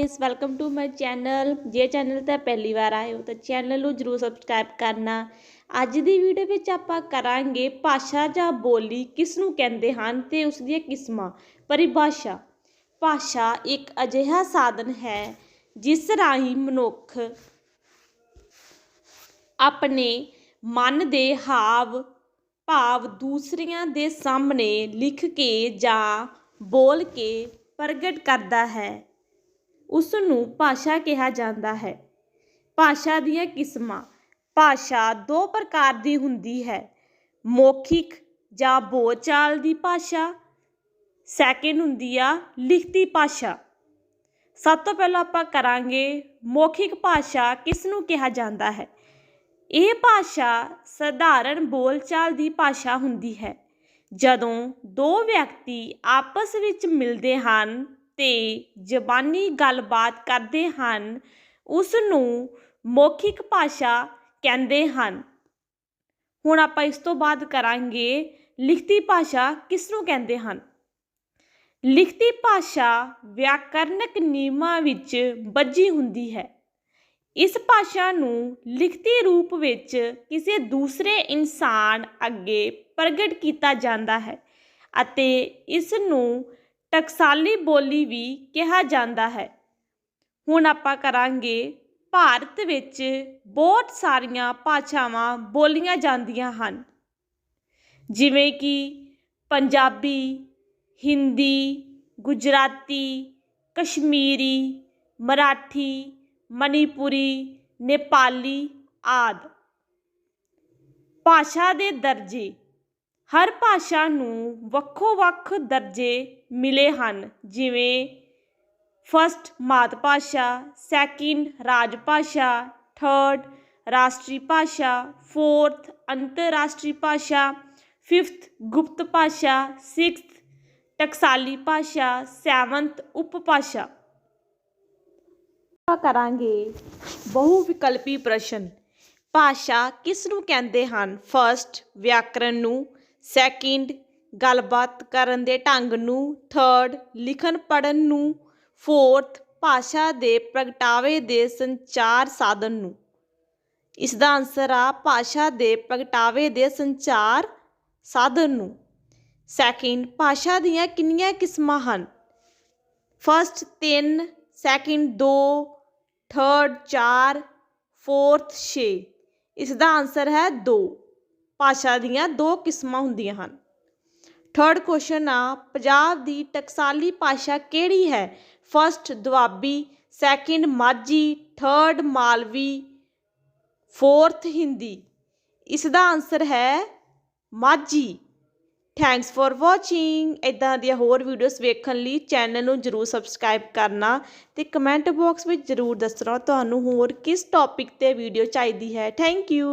Guys welcome to my channel ਜੇ channel ਤੇ ਪਹਿਲੀ ਵਾਰ ਆਏ ਹੋ ਤਾਂ ਚੈਨਲ ਨੂੰ ਜਰੂਰ ਸਬਸਕ੍ਰਾਈਬ ਕਰਨਾ। ਅੱਜ ਦੀ ਵੀਡੀਓ ਵਿੱਚ ਆਪਾਂ ਕਰਾਂਗੇ ਭਾਸ਼ਾ ਜਾਂ ਬੋਲੀ ਕਿਸ ਨੂੰ ਕਹਿੰਦੇ ਹਨ ਤੇ ਉਸ ਦੀਆਂ ਕਿਸਮਾਂ। ਪਰਿਭਾਸ਼ਾ। ਭਾਸ਼ਾ ਇੱਕ ਅਜਿਹਾ ਸਾਧਨ ਹੈ ਜਿਸ ਰਾਹੀਂ ਮਨੁੱਖ ਆਪਣੇ ਮਨ ਦੇ ਹਾਵ, ਭਾਵ ਦੂਸਰਿਆਂ ਦੇ ਸਾਹਮਣੇ ਲਿਖ ਕੇ ਜਾਂ ਬੋਲ ਕੇ ਪ੍ਰਗਟ ਕਰਦਾ ਹੈ। ਉਸ ਨੂੰ ਭਾਸ਼ਾ ਕਿਹਾ ਜਾਂਦਾ ਹੈ। ਭਾਸ਼ਾ ਦੀਆਂ ਕਿਸਮਾਂ ਭਾਸ਼ਾ ਦੋ ਪ੍ਰਕਾਰ ਦੀ ਹੁੰਦੀ ਹੈ। ਮੌਖਿਕ ਜਾਂ ਬੋਲਚਾਲ ਦੀ ਭਾਸ਼ਾ ਸੈਕਿੰਡ ਹੁੰਦੀ ਆ ਲਿਖਤੀ ਭਾਸ਼ਾ। ਸਭ ਤੋਂ ਪਹਿਲਾਂ ਆਪਾਂ ਕਰਾਂਗੇ ਮੌਖਿਕ ਭਾਸ਼ਾ ਕਿਸ ਨੂੰ ਕਿਹਾ ਜਾਂਦਾ ਹੈ। ਇਹ ਭਾਸ਼ਾ ਸਧਾਰਨ ਬੋਲਚਾਲ ਦੀ ਭਾਸ਼ਾ ਹੁੰਦੀ ਹੈ। ਜਦੋਂ ਦੋ ਵਿਅਕਤੀ ਆਪਸ ਵਿੱਚ ਮਿਲਦੇ ਹਨ ਤੇ ਜ਼ਬਾਨੀ ਗੱਲਬਾਤ ਕਰਦੇ ਹਨ ਉਸ ਨੂੰ ਮੌਖਿਕ ਭਾਸ਼ਾ ਕਹਿੰਦੇ ਹਨ। ਹੁਣ ਆਪਾਂ ਇਸ ਤੋਂ ਬਾਅਦ ਕਰਾਂਗੇ ਲਿਖਤੀ ਭਾਸ਼ਾ ਕਿਸ ਨੂੰ ਕਹਿੰਦੇ ਹਨ? ਲਿਖਤੀ ਭਾਸ਼ਾ ਵਿਆਕਰਨਕ ਨਿਯਮਾਂ ਵਿੱਚ ਬੱਝੀ ਹੁੰਦੀ ਹੈ। ਇਸ ਭਾਸ਼ਾ ਨੂੰ ਲਿਖਤੀ ਰੂਪ ਵਿੱਚ ਕਿਸੇ ਦੂਸਰੇ ਇਨਸਾਨ ਅੱਗੇ ਪ੍ਰਗਟ ਕੀਤਾ ਜਾਂਦਾ ਹੈ ਅਤੇ ਇਸ ਨੂੰ ਟਕਸਾਲੀ ਬੋਲੀ ਵੀ ਕਿਹਾ ਜਾਂਦਾ ਹੈ। ਹੁਣ ਆਪਾਂ ਕਰਾਂਗੇ ਭਾਰਤ ਵਿੱਚ ਬਹੁਤ ਸਾਰੀਆਂ ਭਾਸ਼ਾਵਾਂ ਬੋਲੀਆਂ ਜਾਂਦੀਆਂ ਹਨ। ਜਿਵੇਂ ਕਿ ਪੰਜਾਬੀ, ਹਿੰਦੀ, ਗੁਜਰਾਤੀ, ਕਸ਼ਮੀਰੀ, ਮਰਾਠੀ, ਮਣੀਪੁਰੀ, ਨੇਪਾਲੀ ਆਦਿ। ਭਾਸ਼ਾ ਦੇ ਦਰਜੇ ਹਰ ਭਾਸ਼ਾ ਨੂੰ ਵੱਖੋ ਵੱਖ ਦਰਜੇ ਮਿਲੇ ਹਨ, ਜਿਵੇਂ ਫਸਟ ਮਾਤ ਭਾਸ਼ਾ ਸੈਕਿੰਡ ਰਾਜ ਭਾਸ਼ਾ ਥਰਡ ਰਾਸ਼ਟਰੀ ਭਾਸ਼ਾ ਫੋਰਥ ਅੰਤਰਰਾਸ਼ਟਰੀ ਭਾਸ਼ਾ ਫਿਫਥ ਗੁਪਤ ਭਾਸ਼ਾ ਸਿਕਸਥ ਟਕਸਾਲੀ ਭਾਸ਼ਾ ਸੈਵਨਥ ਉਪਭਾਸ਼ਾ। ਕਰਾਂਗੇ ਬਹੁ ਵਿਕਲਪੀ ਪ੍ਰਸ਼ਨ। ਭਾਸ਼ਾ ਕਿਸ ਨੂੰ ਕਹਿੰਦੇ ਹਨ? ਫਸਟ ਵਿਆਕਰਣ ਨੂੰ ਸੈਕਿੰਡ ਗੱਲਬਾਤ ਕਰਨ ਦੇ ਢੰਗ ਨੂੰ ਥਰਡ ਲਿਖਣ ਪੜ੍ਹਨ ਨੂੰ ਫੋਰਥ ਭਾਸ਼ਾ ਦੇ ਪ੍ਰਗਟਾਵੇ ਦੇ ਸੰਚਾਰ ਸਾਧਨ ਨੂੰ। ਇਸ ਦਾ ਆਨਸਰ ਆ ਭਾਸ਼ਾ ਦੇ ਪ੍ਰਗਟਾਵੇ ਦੇ ਸੰਚਾਰ ਸਾਧਨ ਨੂੰ। ਸੈਕਿੰਡ, ਭਾਸ਼ਾ ਦੀਆਂ ਕਿੰਨੀਆਂ ਕਿਸਮਾਂ ਹਨ? ਫਸਟ 3 ਸੈਕਿੰਡ 2 ਥਰਡ 4 ਫੋਰਥ 6 ਇਸ ਦਾ ਆਨਸਰ ਹੈ 2 ਭਾਸ਼ਾ ਦੀਆਂ ਦੋ ਕਿਸਮਾਂ ਹੁੰਦੀਆਂ ਹਨ। ਥਰਡ ਕੁਐਸਚਨ ਆ, ਪੰਜਾਬ ਦੀ ਟਕਸਾਲੀ ਭਾਸ਼ਾ ਕਿਹੜੀ ਹੈ? First Doabi second Majhi third Malwi fourth Hindi. ਇਸ ਦਾ ਆਨਸਰ ਹੈ ਮਾਝੀ। ਥੈਂਕਸ ਫॉर ਵਾਚਿੰਗ ਇਦਾਂ ਦੀਆਂ ਹੋਰ ਵੀਡੀਓਜ਼ ਵੇਖਣ ਲਈ ਚੈਨਲ ਨੂੰ ਜਰੂਰ ਸਬਸਕ੍ਰਾਈਬ ਕਰਨਾ ਤੇ ਕਮੈਂਟ ਬਾਕਸ ਵਿੱਚ ਜਰੂਰ ਦੱਸਣਾ ਤੁਹਾਨੂੰ ਹੋਰ ਕਿਸ ਟੌਪਿਕ ਤੇ ਵੀਡੀਓ ਚਾਹੀਦੀ ਹੈ। Thank you